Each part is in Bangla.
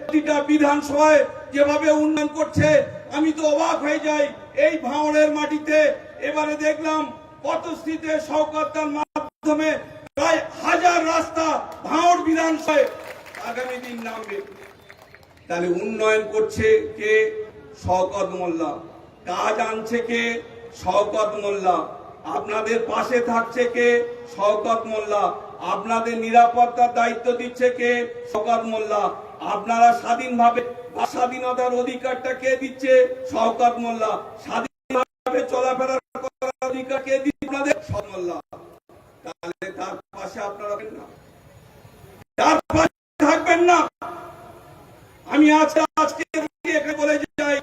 প্রতিটা বিধানসভায় যেভাবে উন্নয়ন করছে, আমি তো অবাক হয়ে যাই। এই ভাঙড়ের মাটিতে এবারে দেখলাম পথস্থিতে শওকতার মাধ্যমে প্রায় হাজার রাস্তা ভাঙড় বিধানসভায়। আগামী দিন নামবে। তাহলে উন্নয়ন করছে কে? শওকত মোল্লা। কাজ আনছে কে? শওকত মোল্লা। আপনাদের পাশে থাকছে কে? শওকত মোল্লা। আপনাদের নিরাপত্তার দায়িত্ব দিচ্ছে কে? শওকত মোল্লা। আপনারা স্বাধীনভাবে স্বাধীনতার অধিকারটা কে দিচ্ছে? শওকত মোল্লা। স্বাধীনভাবে চলাফেরা করার অধিকার কে দিচ্ছে আপনাদের? শওকত মোল্লা। তাহলে তার পাশে আপনারা না। তার পাশে থাকবেন না। আমি আজকে আজকে এখানে বলে যাই,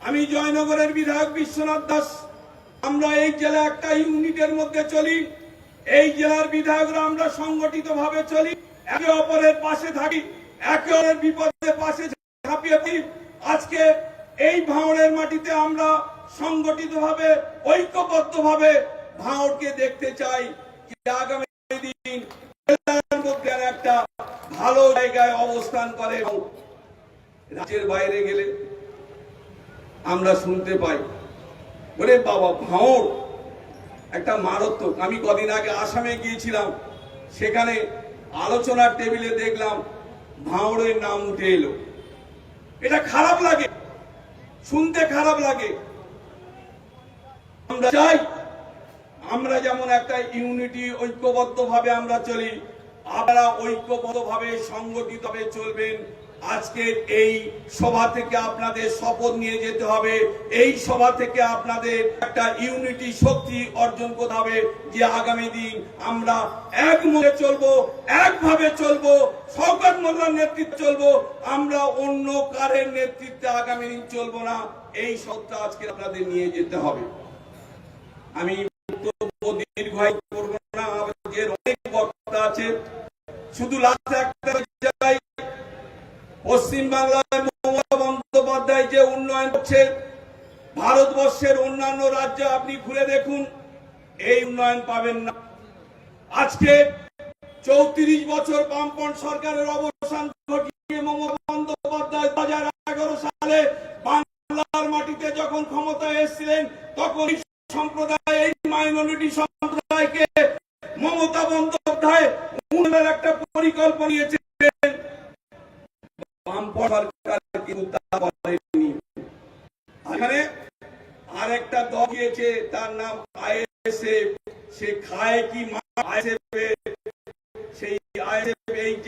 আমি জয়নগরের বিধায়ক বিশ্বনাথ দাস। আমরা এই জেলা একটা ইউনিটের মধ্যে চলি। এই জেলার বিধায়করা আমরা সংগঠিত ভাবে চলি। একে অপরের পাশে থাকি, একে অপরের বিপদের পাশে ঝাঁপিয়ে আজকে এই ভাঙড়ের মাটিতে আমরা সংগঠিত ভাবে ঐক্যবদ্ধ ভাবে ভাঙড়কে দেখতে চাই আগামী দিন একটা ভালো জায়গায় অবস্থান করে রাজ্যের বাইরে গেলে আমরা শুনতে পাই। ওরে বাবা ভাঁড় একটা মারাত্মক। আমি কদিন আগে আসামে গিয়েছিলাম। সেখানে আলোচনার টেবিলে দেখলাম ভাঁড়ের নাম উঠে এলো। এটা খারাপ লাগে। শুনতে খারাপ লাগে। আমরা চাই, আমরা যেমন একটা ইউনিটি ঐক্যবদ্ধ ভাবে আমরা চলি, আপনারা ঐক্যবদ্ধ ভাবে সংগঠিত চলবেন। আজকের এই সভা থেকে আপনাদের শপথ নিয়ে যেতে হবে। এই সভা থেকে আপনাদের একটা ইউনিটি শক্তি অর্জন করতে হবে যে আগামী দিন আমরা এক মনে চলবো, একভাবে চলবো, শওকত মোল্লার নেতৃত্বে চলবো, আমরা অন্য কারের নেতৃত্বে আগামী দিন চলবো না। এই সত্তা আজকে আপনাদের নিয়ে যেতে হবে। আমি দীর্ঘায়ু করব না, আমাদের অনেক বক্তা আছে। শুধু লাস্ট জায়গায় পশ্চিম বাংলায় মমতা বন্দ্যোপাধ্যায় যে উন্নয়ন করছে, ভারতবর্ষের অন্যান্য রাজ্যে আপনি ঘুরে দেখুন, এই উন্নয়ন পাবেন না। আজকে চৌত্রিশ বছর বামপন্থ সরকারের অবসান ঘটিয়ে মমতা বন্দ্যোপাধ্যায় দু হাজার এগারো সালে বাংলার মাটিতে যখন ক্ষমতায় এসেছিলেন, তখন সম্প্রদায়, এই মাইনরিটি সম্প্রদায়কে মমতা বন্দ্যোপাধ্যায় একটা পরিকল্পনা নিয়েছিলেন বামপন্থ সরকার কিন্তু তা করেনি এখানে আরেকটা দল গিয়েছে তার নাম আইএসএফ সে খায় কি মা আইএসএফ সেই আইএসএফ এই যে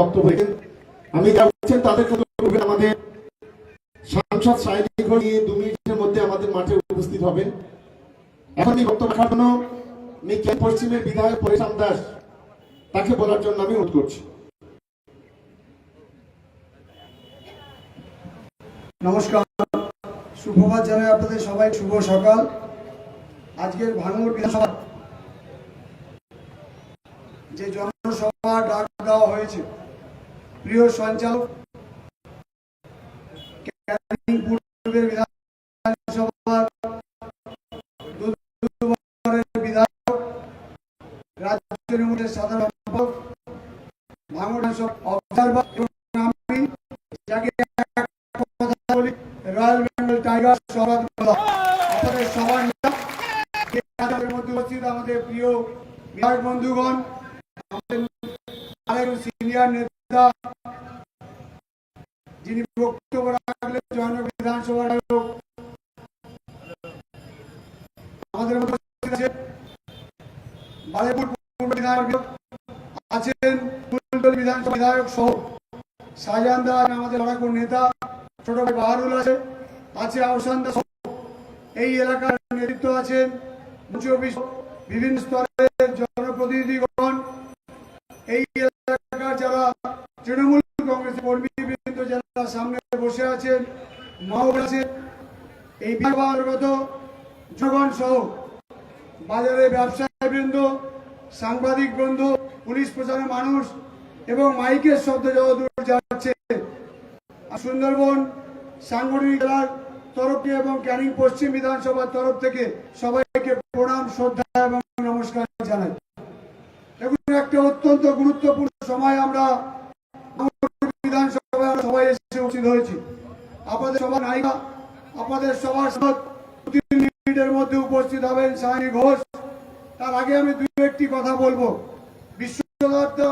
বক্তব্য আমি যা বলছেন তাদের কথা বলবে আমাদের সাংসদ সাহিত্যিক নিয়ে দু মিনিটের মধ্যে আমাদের মাঠে উপস্থিত হবেন। এখন এই বক্তব্য রাখার আমি কেন পশ্চিমের বিধায়ক দাস, তাকে বলার জন্য আমি অনুরোধ করছি। নমস্কার। সুপ্রভাত জানাই আপনাদের সবাই, শুভ সকাল। আজকের ভাঙড় বিধানসভা। যে জনসভা ডাক দেওয়া হয়েছে, প্রিয় সঞ্চালক পূর্বের বিধানসভার আমাদের প্রিয় বিধায়ক বন্ধুগণ, আমাদের সিনিয়র নেতা, যিনি বক্তব্য রাখলেন জয়নগর বিধানসভার আমাদের মধ্যে বিধায়ক, আছেন আছে আছে আহসান এই এলাকার নেতৃত্ব আছেন বিভিন্ন স্তরের জনপ্রতিনিধিগণ, এই এলাকার যারা তৃণমূল কংগ্রেসের কর্মীবৃন্দ যারা সামনে বসে আছেন আছেন, এই বিভাগগত জনগণ সহ বাজারে ব্যবসায়ী বৃন্দ সাংবাদিক বৃন্দ পুলিশ প্রশাসনের মানুষ এবং মাইকের শব্দ যতদূর যাচ্ছে। সুন্দরবন সাংগঠনিক জেলার তরফ এবং ক্যানিং পশ্চিম বিধানসভার তরফ থেকে সবাইকে প্রণাম, শ্রদ্ধা এবং নমস্কার জানাই। এখন একটা অত্যন্ত গুরুত্বপূর্ণ সময় আমরা বিধানসভায় সবাই এসে উপস্থিত হয়েছি। আপনাদের সবার নায়িকা, আপনাদের সবার মধ্যে উপস্থিত হবেন সায়নী ঘোষ। তার আগে আমি দুই একটি কথা বলব। বিশ্বদত্তা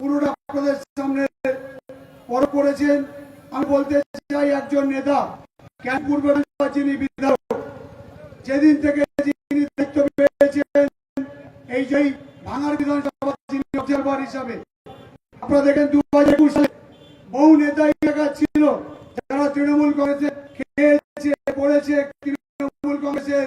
পুরোটা আপনাদের সামনে পর করেছেন। আমি বলতে চাই একজন নেতা, কেন পূর্ব যিনি বিধায়ক, যেদিন থেকে এই যে ভাঙার বিধানসভা হিসাবে, আপনারা দেখেন দু হাজার একুশ সালে বহু নেতা ছিল, যারা তৃণমূল কংগ্রেসে খেয়েছে পড়েছে, তৃণমূল কংগ্রেসের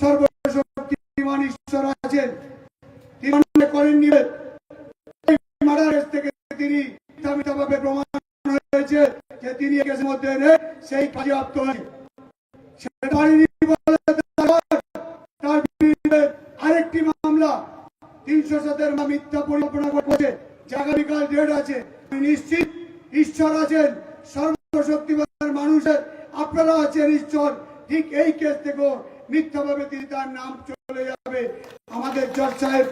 সর্বশক্তিমান ঈশ্বর আছেন। তিনি এই থেকে তিনি মিথ্যা মিথ্যা ভাবে প্রমাণ হয়েছে যে তিনি মধ্যে সেই তার। বিরুদ্ধে আরেকটি মামলা। তিনশো সাতের মিথ্যা পরিকল্পনা করেছে। আগামীকাল ডেট আছে। নিশ্চিত ঈশ্বর আছেন। সর্বশক্তিমান মানুষের আপনারা আছেন ঈশ্বর। ঠিক এই কেস থেকেও মিথ্যাভাবে তিনি তার নাম চলে যাবে। আমাদের জজ সাহেব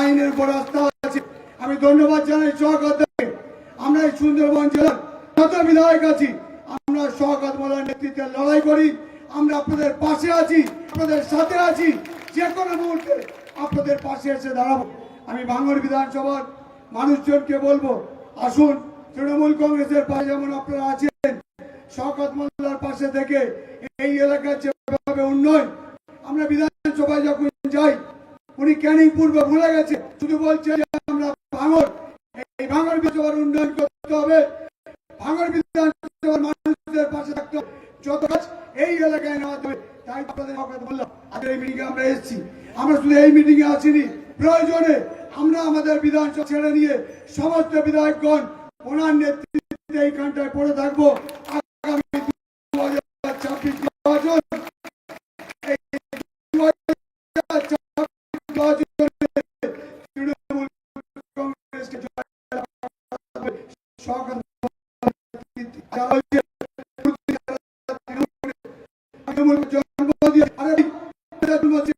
আইনের উপর আস্থা আছে। আমি ধন্যবাদ জানাই সহকারকে আমরা এই সুন্দরবন জেলার যত বিধায়ক আছি, আমরা সহকার মোলার নেতৃত্বে লড়াই করি। আমরা আপনাদের পাশে আছি, আপনাদের সাথে আছি। যে কোনো মুহূর্তে আপনাদের পাশে এসে দাঁড়াবো। আমি ভাঙর বিধানসভার মানুষজনকে বলব, আসুন, তৃণমূল কংগ্রেসের পাশে যেমন আপনারা আছেন শওকত মোল্লার পাশে থেকে এই এলাকার যেভাবে উন্নয়ন আমরা বিধানসভায় যখন যাই, উনি ক্যানিং পূর্বে ভুলে গেছে। শুধু বলছে যে আমরা ভাঙর। এই ভাঙর বিধানসভার উন্নয়ন করতে হবে। ভাঙর বিধানসভার মানুষদের পাশে থাকতে হবে। যত কাজ এই এলাকায় নেওয়া হবে তাই আপনাদের বললাম, আজকের এই মিটিংয়ে আমরা এসেছি। আমরা শুধু এই মিটিংয়ে আসিনি, প্রয়োজনে আমরা আমাদের বিধানসভা ছেড়ে নিয়ে সমস্ত বিধায়কগণ, ওনার নেতৃত্বে এইখানটায় পড়ে থাকব। আগামী দু হাজার ছাব্বিশ নির্বাচন তৃণমূল জন্ম দিয়ে আরে জন্ম হচ্ছে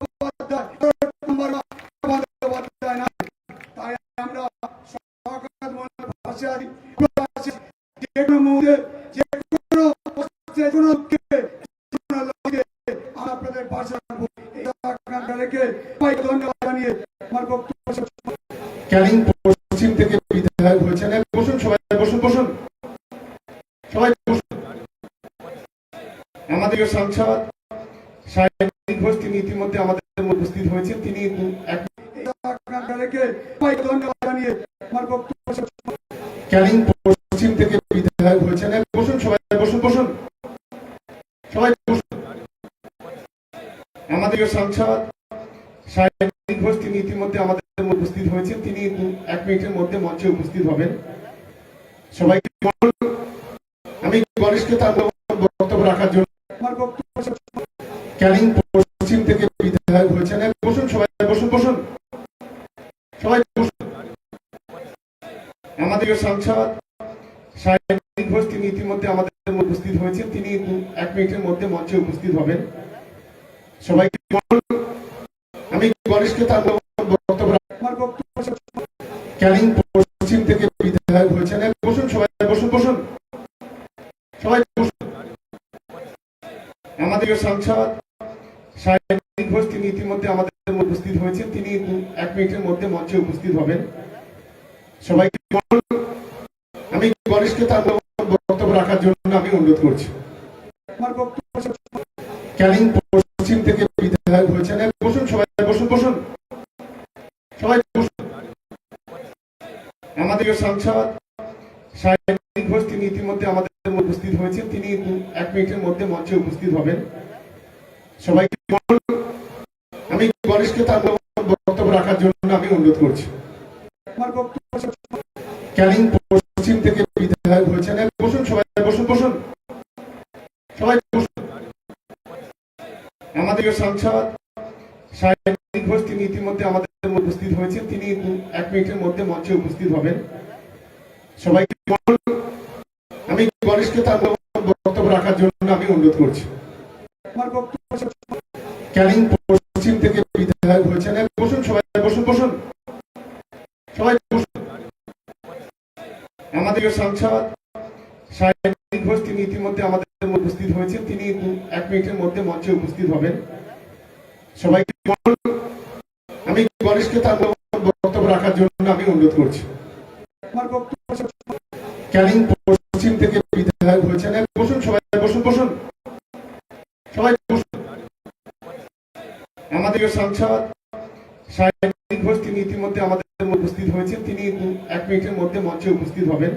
বন্দ্যোপাধ্যায়, নম্বর বন্দ্যোপাধ্যায় না। তাই আমরা সরকার মনে ভাষা আছি, ভাষা যে কোনো মুহূর্তে, যে কোনো অবস্থায়, যে কোনো লোককে, যে কোনো লোককে আমরা আপনাদের পাশে রাখব। এই আকাঙ্ক্ষা রেখে সবাইকে ধন্যবাদ জানিয়ে আমার বক্তব্য শেষ করছি। ক্যানিং পশ্চিম থেকে বিধায়ক হয়েছেন এই বসুন সবাই বসুন বসুন সবাই বসুন আমাদের সাংসদ আমাদের উপস্থিত তিনি উপস্থিত হয়েছেন। তিনি এক মিনিটের মধ্যে মঞ্চে উপস্থিত হবেন। সবাইকে আমি গণেশকে তার বক্তব্য রাখার জন্য ক্যানিং পশ্চিম থেকে বিধায়ক হয়েছেন। বসুন সবাই, বসুন বসুন। সবাই বসুন। আমাদের সাংসদ সাহেব ঘোষ তিনি ইতিমধ্যে আমাদের উপস্থিত হয়েছেন। তিনি এক মিনিটের মধ্যে মঞ্চে উপস্থিত হবেন। সবাইকে আমি গণেশকে তার বক্তব্য আমার বক্তব্য ক্যানিং পশ্চিম থেকে বিধায়ক হয়েছেন। বসুন সবাই, বসুন বসুন। সবাই বসুন। আমাদের সাংসদ সাহেব ঘোষ তিনি ইতিমধ্যে আমাদের উপস্থিত হয়েছেন। তিনি এক মিনিটের মধ্যে মঞ্চে উপস্থিত হবেন। সবাইকে আমি গণেশকে তার বক্তব্য রাখার জন্য আমি অনুরোধ করছি। আমার বক্তব্য ক্যানিং পশ্চিম থেকে বিধায়ক হয়েছেন। বসুন সবাই বসুন বসুন। সবাই বসুন। আমাদের সাংসদ সাহেব ঘোষ তিনি ইতিমধ্যে আমাদের উপস্থিত হয়েছেন। তিনি এক মিনিটের মধ্যে মঞ্চে উপস্থিত হবেন। সবাইকে আমি গণেশকে তার বক্তব্য রাখার জন্য আমি অনুরোধ করছি। পশ্চিম থেকে বিধায়ক হয়েছেন। বসুন সবাই, বসুন বসুন। সবাই বসুন। আমাদের সাংসদ সাহেব তিনি ইতিমধ্যে আমাদের উপস্থিত হয়েছেন। তিনি এক মিনিটের মধ্যে মঞ্চে উপস্থিত হবেন। সবাইকে আমি গণেশকে তার বক্তব্য রাখার জন্য আমি অনুরোধ করছি। ক্যানিং পশ্চিম থেকে বিধায়ক হয়েছেন। বসুন সবাই বসুন বসুন। সবাই বসুন। আমাদের সাংসদ সাহেব ঘোষ তিনি ইতিমধ্যে আমাদের উপস্থিত হয়েছেন। তিনি এক মিনিটের মধ্যে মঞ্চে উপস্থিত হবেন। সবাইকে আমি গণেশকে তার বক্তব্য রাখার জন্য আমি অনুরোধ করছি। আমার বক্তব্য ক্যানিং পশ্চিম থেকে বিধায়ক হয়েছেন এক বসুন সবাই বসুন বসুন সবাই বসুন আমাদের সাংসদ সাহেব ঘোষ তিনি ইতিমধ্যে আমাদের উপস্থিত হয়েছেন। তিনি এক মিনিটের মধ্যে মঞ্চে উপস্থিত হবেন।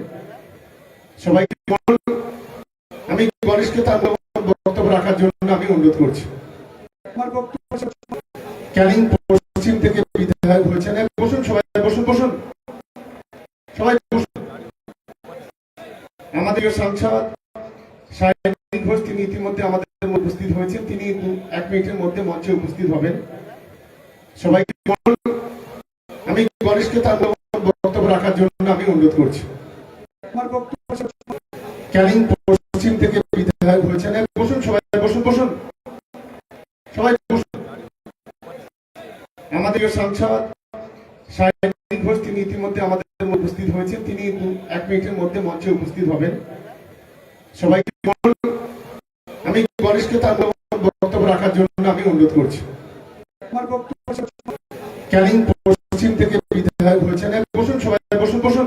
সবাইকে আমি গণেশকে তার বক্তব্য রাখার জন্য আমি অনুরোধ করছি। আমার বক্তব্য ক্যানিং পশ্চিম থেকে বিধায়ক হয়েছেন। বসুন সবাই বসুন বসুন। সবাই বসুন। আমাদের সাংসদ সাহেব ঘোষ তিনি ইতিমধ্যে আমাদের উপস্থিত হয়েছেন। তিনি এক মিনিটের মধ্যে মঞ্চে উপস্থিত হবেন। সবাইকে আমি গণেশকে তার বক্তব্য রাখার জন্য আমি অনুরোধ করছি। আমার পশ্চিম থেকে বিধায়ক হয়েছেন। বসুন সবাই, বসুন বসুন। সবাই আমাদের সাংসদ সাহেব ঘোষ তিনি ইতিমধ্যে আমাদের উপস্থিত হয়েছেন। তিনি এক মিনিটের মধ্যে মঞ্চে উপস্থিত হবেন। সবাইকে আমি গণেশকে তার বক্তব্য রাখার জন্য আমি অনুরোধ করছি। আমার বক্তব্য ক্যানিং পশ্চিম থেকে বিধায়ক হয়েছেন। বসুন সবাই বসুন বসুন।